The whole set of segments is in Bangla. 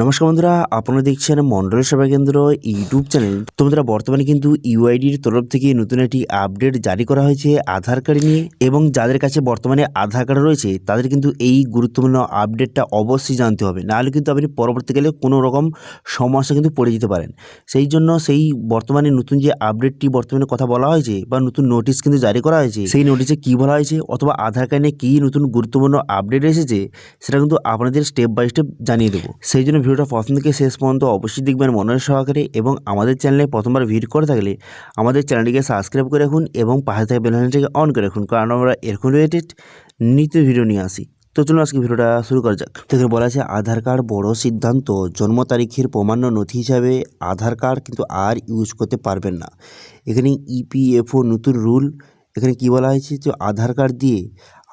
নমস্কার বন্ধুরা, আপনারা দেখছেন মন্ডল সেবা কেন্দ্র ইউটিউব চ্যানেল। তো বন্ধুরা, বর্তমানে কিন্তু ইউআইডির তরফ থেকে নতুন একটি আপডেট জারি করা হয়েছে আধার কার্ড নিয়ে এবং যাদের কাছে বর্তমানে আধার কার্ড রয়েছে, তাদের কিন্তু এই গুরুত্বপূর্ণ আপডেটটা অবশ্যই জানতে হবে। নাহলে কিন্তু আপনি পরবর্তীকালে কোনো রকম সমস্যা কিন্তু পড়ে যেতে পারেন। সেই জন্য সেই বর্তমানে নতুন যে আপডেটটি বর্তমানে কথা বলা হয়েছে বা নতুন নোটিশ কিন্তু জারি করা হয়েছে, সেই নোটিশে কী বলা হয়েছে অথবা আধার কার্ডে কী নতুন গুরুত্বপূর্ণ আপডেট এসেছে, সেটা কিন্তু আপনাদের স্টেপ বাই স্টেপ জানিয়ে দেবো। সেই জন্য ভিডিওটা প্রথম থেকে শেষ পর্যন্ত অবশ্যই দেখবেন মনের সহকারে এবং আমাদের চ্যানেলে প্রথমবার ভিড় করে থাকলে আমাদের চ্যানেলটিকে সাবস্ক্রাইব করে রাখুন এবং পাশে থাকা বেলানটিকে অন করে রাখুন, কারণ আমরা এরকম রিলেটেড নিত্য ভিডিও নিয়ে আসি। তো চলুন আজকে ভিডিওটা শুরু করা যাক। থেকে বলা আছে, আধার কার্ড বড় সিদ্ধান্ত। জন্ম তারিখের প্রমাণ্য নথি হিসাবে আধার কার্ড কিন্তু আর ইউজ করতে পারবেন না। এখানে ইপিএফও নতুন রুল এখানে কি বলা হয়েছে যে, আধার কার্ড দিয়ে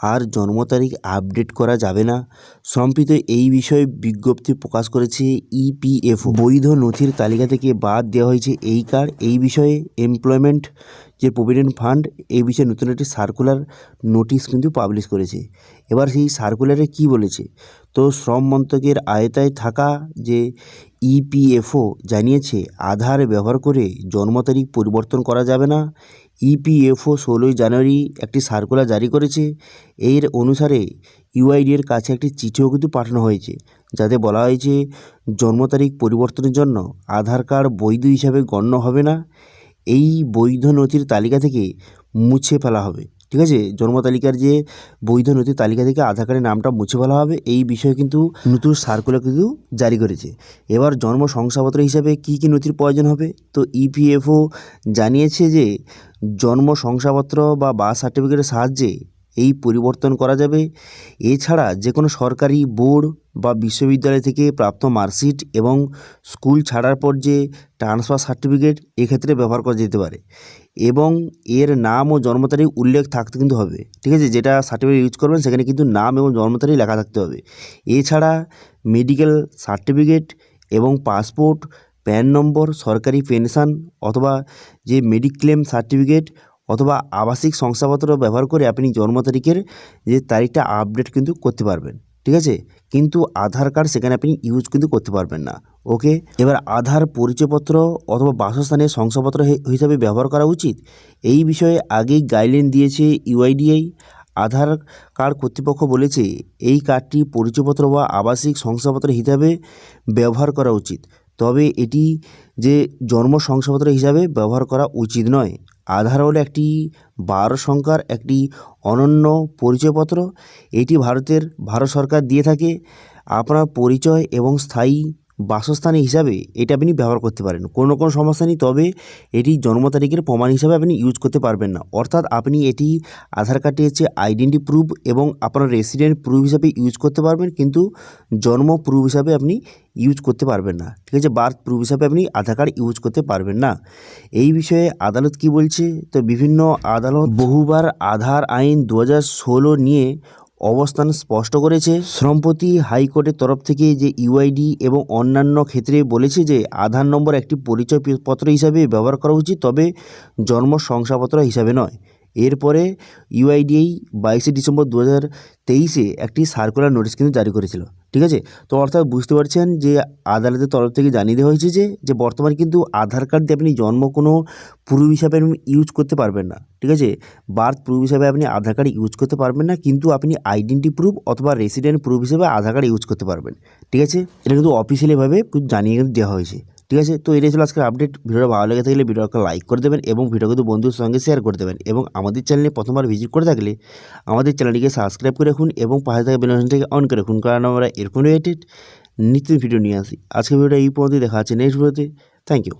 আর জন্ম তারিখ আপডেট করা যাবে না। সম্প্রতি এই বিষয়ে বিজ্ঞপ্তি প্রকাশ করেছে ইপিএফও বৈধ নথির তালিকা থেকে বাদ দেওয়া হয়েছে এই কার্ড। এই বিষয়ে এমপ্লয়মেন্ট যে প্রভিডেন্ট ফান্ড এই বিষয়ে নতুন একটি সার্কুলার নোটিশ কিন্তু পাবলিশ করেছে। এবার সেই সার্কুলারে কি বলেছে? তো শ্রম মন্ত্রকের আয়তায় থাকা যে ইপিএফও জানিয়েছে, আধার ব্যবহার করে জন্ম তারিখ পরিবর্তন করা যাবে না। ইপিএফও ষোলোই জানুয়ারি একটি সার্কুলার জারি করেছে। এর অনুসারে ইউআইডির কাছে একটি চিঠিও কিন্তু পাঠানো হয়েছে, যাতে বলা হয়েছে জন্ম তারিখ পরিবর্তনের জন্য আধার কার্ড বৈধ হিসাবে গণ্য হবে না। এই বৈধ নথির তালিকা থেকে মুছে ফেলা হবে। ঠিক আছে? জন্ম তালিকার যে বৈধ নথির তালিকা থেকে আধার কার্ডের নামটা মুছে ফেলা হবে, এই বিষয়ে কিন্তু নতুন সার্কুলার কিন্তু জারি করেছে। এবার জন্ম শংসাপত্র হিসাবে কি কি নথির প্রয়োজন হবে? তো ইপিএফও জানিয়েছে যে, জন্ম শংসাপত্র বা বার্থ সার্টিফিকেটের সাহায্যে এই পরিবর্তন করা যাবে। এছাড়া যে কোনো সরকারি বোর্ড বা বিশ্ববিদ্যালয় থেকে প্রাপ্ত মার্কশিট এবং স্কুল ছাড়ার পর যে ট্রান্সফার সার্টিফিকেট, এক্ষেত্রে ব্যবহার করা যেতে পারে। এবং এর নাম ও জন্ম তারিখ উল্লেখ থাকতে কিন্তু হবে, ঠিক আছে? যেটা সার্টিফিকেট ইউজ করবেন, সেখানে কিন্তু নাম এবং জন্ম তারিখ লেখা থাকতে হবে। এছাড়া মেডিকেল সার্টিফিকেট এবং পাসপোর্ট প্যান নম্বর, সরকারি পেনশন অথবা যে মেডিক্লেম সার্টিফিকেট অথবা আবাসিক শংসাপত্র ব্যবহার করে আপনি জন্ম তারিখের যে তারিখটা আপডেট কিন্তু করতে পারবেন, ঠিক আছে? কিন্তু আধার কার্ড সেখানে আপনি ইউজ কিন্তু করতে পারবেন না ওকে এবার আধার পরিচয়পত্র অথবা বাসস্থানের শংসাপত্র হিসাবে ব্যবহার করা উচিত। এই বিষয়ে আগেই গাইডলাইন দিয়েছে ইউআইডিআই আধার কার্ড কর্তৃপক্ষ বলেছে, এই কার্ডটি পরিচয়পত্র বা আবাসিক শংসাপত্র হিসাবে ব্যবহার করা উচিত। তবে এটি যে জন্ম শংসাপত্র হিসাবে ব্যবহার করা উচিত নয়। আধার হল একটি বারো সংখ্যার একটি অনন্য পরিচয়পত্র। এটি ভারতের, ভারত সরকার দিয়ে থাকে। আপনার পরিচয় এবং স্থায়ী বাসস্থান হিসাবে এটা আপনি ব্যবহার করতে পারেন। কোনো কোনো সমস্যা নেই, তবে এটি জন্ম তারিখের প্রমাণ হিসাবে আপনি ইউজ করতে পারবেন না। অর্থাৎ আপনি এটি আধার কার্ডটি হচ্ছে আইডেন্টি প্রুফ এবং আপনার রেসিডেন্ট প্রুফ হিসাবে ইউজ করতে পারবেন, কিন্তু জন্ম প্রুফ হিসাবে আপনি ইউজ করতে পারবেন না। ঠিক আছে? বার্থ প্রুফ হিসাবে আপনি আধার কার্ড ইউজ করতে পারবেন না। এই বিষয়ে আদালত কি বলছে? তো বিভিন্ন আদালত বহুবার আধার আইন দু নিয়ে অবস্থান স্পষ্ট করেছে। সম্প্রতি হাইকোর্টের তরফ থেকে যে ইউআইডি এবং অন্যান্য ক্ষেত্রে বলেছে যে আধার নম্বর একটি পরিচয় পত্র হিসাবে ব্যবহার করা উচিত, তবে জন্ম শংসাপত্র হিসাবে নয়। এরপরে ইউআইডিআই বাইশে ডিসেম্বর দু হাজার তেইশে একটি সার্কুলার নোটিশ কিন্তু জারি করেছিল, ঠিক আছে? তো অর্থাৎ বুঝতে পারছেন যে আদালতের তরফ থেকে জানিয়ে দেওয়া হয়েছে যে যে বর্তমানে কিন্তু আধার কার্ড দিয়ে আপনি জন্ম কোনো প্রুফ হিসাবে ইউজ করতে পারবেন না, ঠিক আছে? বার্থ প্রুফ হিসাবে আপনি আধার কার্ড ইউজ করতে পারবেন না, কিন্তু আপনি আইডেন্টি প্রুফ অথবা রেসিডেন্ট প্রুফ হিসেবে আধার কার্ড ইউজ করতে পারবেন, ঠিক আছে? এটা কিন্তু অফিসিয়ালিভাবে জানিয়ে দেওয়া হয়েছে। ঠিক আছে? তো এটাই ছিল আজকের আপডেট ভিডিওটা ভালো লেগে থাকলে ভিডিওটাকে লাইক করে দেবেন এবং ভিডিও কিন্তু বন্ধুর সঙ্গে শেয়ার করে দেবেন এবং আমাদের চ্যানেলে প্রথমবার ভিজিট করে থাকলে আমাদের চ্যানেলটিকে সাবস্ক্রাইব করে রাখুন এবং পাশে থাকা বেলাইকনটাকে অন করে রাখুন। কারণ আমরা এরকম রিলেটেড নিত্য ভিডিও নিয়ে আসি। আজকে ভিডিওটা এই পর্যন্ত দেখা আছে নেক্সট ভিডিওতে থ্যাংক ইউ